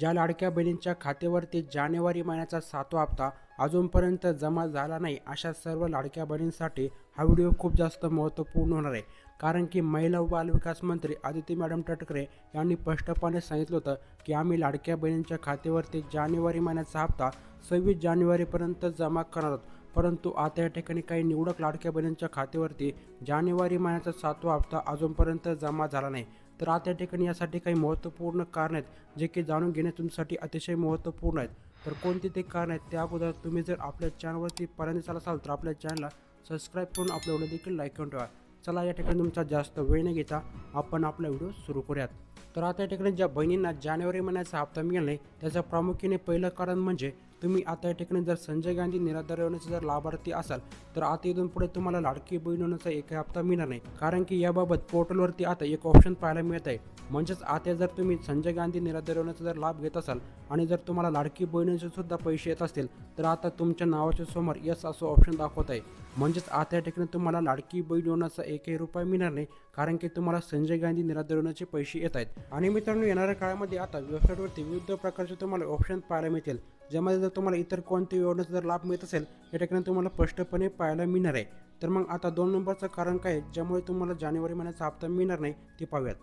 ज्या लाडक्या बहिणींच्या खात्यावरती जानेवारी महिन्याचा सातवा हप्ता अजूनपर्यंत जमा झाला नाही अशा सर्व लाडक्या बहिणींसाठी हा व्हिडिओ खूप जास्त महत्त्वपूर्ण होणार आहे. कारण की महिला व बालविकास मंत्री आदिती मॅडम टटकरे यांनी स्पष्टपणे सांगितलं होतं की आम्ही लाडक्या बहिणींच्या खात्यावरती जानेवारी महिन्याचा हप्ता सव्वीस जानेवारीपर्यंत जमा करणार आहोत. परंतु आता या ठिकाणी काही निवडक लाडक्या बहिणींच्या खात्यावरती जानेवारी महिन्याचा सातवा हप्ता अजूनपर्यंत जमा झाला नाही. तर आता या ठिकाणी यासाठी काही महत्त्वपूर्ण कारण आहेत जे की जाणून घेणे तुमच्यासाठी अतिशय महत्त्वपूर्ण आहेत. तर कोणते ते कारण आहेत त्या अगोदर तुम्ही जर आपल्या चॅनलवरती पर्यंत चाल असाल तर आपल्या चॅनलला सबस्क्राईब करून आपल्या व्हिडिओ देखील लाईक करून ठेवा. चला या ठिकाणी तुमचा जास्त वेळ न घेता आपण आपला व्हिडिओ सुरू करूयात. तर आता या ठिकाणी ज्या बहिणींना जानेवारी महिन्याचा हप्ता मिळाला नाही त्याचं प्रामुख्याने पहिलं कारण म्हणजे तुम्ही आता या ठिकाणी जर संजय गांधी निराधार योजनेचे जर लाभार्थी असाल तर आता इथून पुढे तुम्हाला लाडकी बहीण योजनेचा एक हप्ता मिळणार नाही. कारण की याबाबत पोर्टलवरती आता एक ऑप्शन पाहायला मिळत आहे. म्हणजेच आता जर तुम्ही संजय गांधी निराधार योजनेचा जर लाभ घेत असाल आणि जर तुम्हाला लाडकी बहिणीचे सुद्धा पैसे येत असतील तर आता तुमच्या नावाच्या समोर यस असं ऑप्शन दाखवत आहे. म्हणजेच आता या ठिकाणी तुम्हाला लाडकी बहीण योजनेचा एकही रुपया मिळणार नाही कारण की तुम्हाला संजय गांधी निराधार योजनेचे पैसे येत आहेत. आणि मित्रांनो येणाऱ्या काळामध्ये आता वेबसाईटवरती विविध प्रकारचे तुम्हाला ऑप्शन पाहायला मिळतील. ज्यामध्ये जर तुम्हाला इतर कोणत्या योजनेचा जर लाभ मिळत असेल या ठिकाणी तुम्हाला स्पष्टपणे पाहायला मिळणार आहे. तर मग आता दोन नंबरचं कारण काय आहे, ज्यामुळे तुम्हाला जानेवारी महिन्याचा हप्ता मिळणार नाही ते पाहूयात.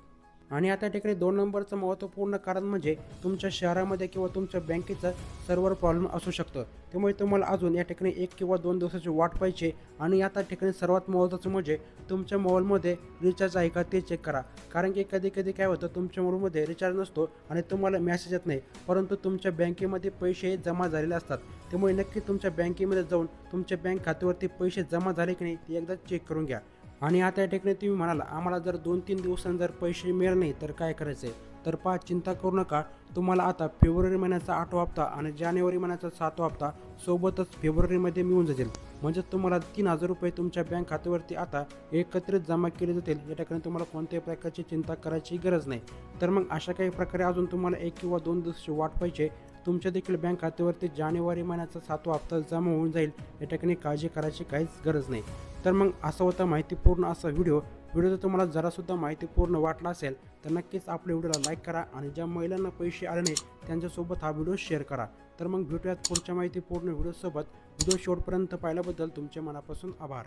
आणि आता ठिकाणी दोन नंबरचं महत्त्वपूर्ण कारण म्हणजे तुमच्या शहरामध्ये किंवा तुमच्या बँकेचं सर्व्हर प्रॉब्लेम असू शकतं. त्यामुळे तुम्हाला अजून या ठिकाणी एक किंवा दोन दिवसाची वाट पाहिजे आणि आता ठिकाणी सर्वात महत्त्वाचं म्हणजे तुमच्या मोबाईलमध्ये रिचार्ज आहे का ते चेक करा. कारण की कधी कधी काय होतं तुमच्या मोबाईलमध्ये रिचार्ज नसतो आणि तुम्हाला मेसेज येत नाही. परंतु तुमच्या बँकेमध्ये पैसे जमा झालेले असतात. त्यामुळे नक्की तुमच्या बँकेमध्ये जाऊन तुमच्या बँक खात्यावरती पैसे जमा झाले की नाही ते एकदा चेक करून घ्या. आणि आता या ठिकाणी तुम्ही म्हणाला आम्हाला जर दोन तीन दिवसांनी जर पैसे मिळाले नाही तर काय करायचं आहे तर पहा चिंता करू नका. तुम्हाला आता फेब्रुवारी महिन्याचा आठवा हप्ता आणि जानेवारी महिन्याचा सातवा हप्ता सोबतच फेब्रुवारीमध्ये मिळून जातील. म्हणजेच तुम्हाला तीन हजार रुपये तुमच्या बँक खात्यावरती आता एकत्रित जमा केले जातील. या ठिकाणी तुम्हाला कोणत्याही प्रकारची चिंता करायची गरज नाही. तर मग अशा काही प्रकारे अजून तुम्हाला एक किंवा दोन दिवसाची वाट पाहिजे. तुमच्या देखील बँक खात्यावरती जानेवारी महिन्याचा सातवा हप्ता जमा होऊन जाईल. या ठिकाणी काळजी करायची काहीच गरज नाही. तर मग असा होता माहितीपूर्ण असा व्हिडिओ. व्हिडिओ जर तुम्हाला जरासुद्धा माहितीपूर्ण वाटला असेल तर नक्कीच आपल्या व्हिडिओला लाईक करा आणि ज्या महिलांना पैसे आले नाही त्यांच्यासोबत हा व्हिडिओ शेअर करा. तर मग भेटूयात पुढच्या माहितीपूर्ण व्हिडिओसोबत. व्हिडिओ शेवटपर्यंत पाहिल्याबद्दल तुमचे मनापासून आभार.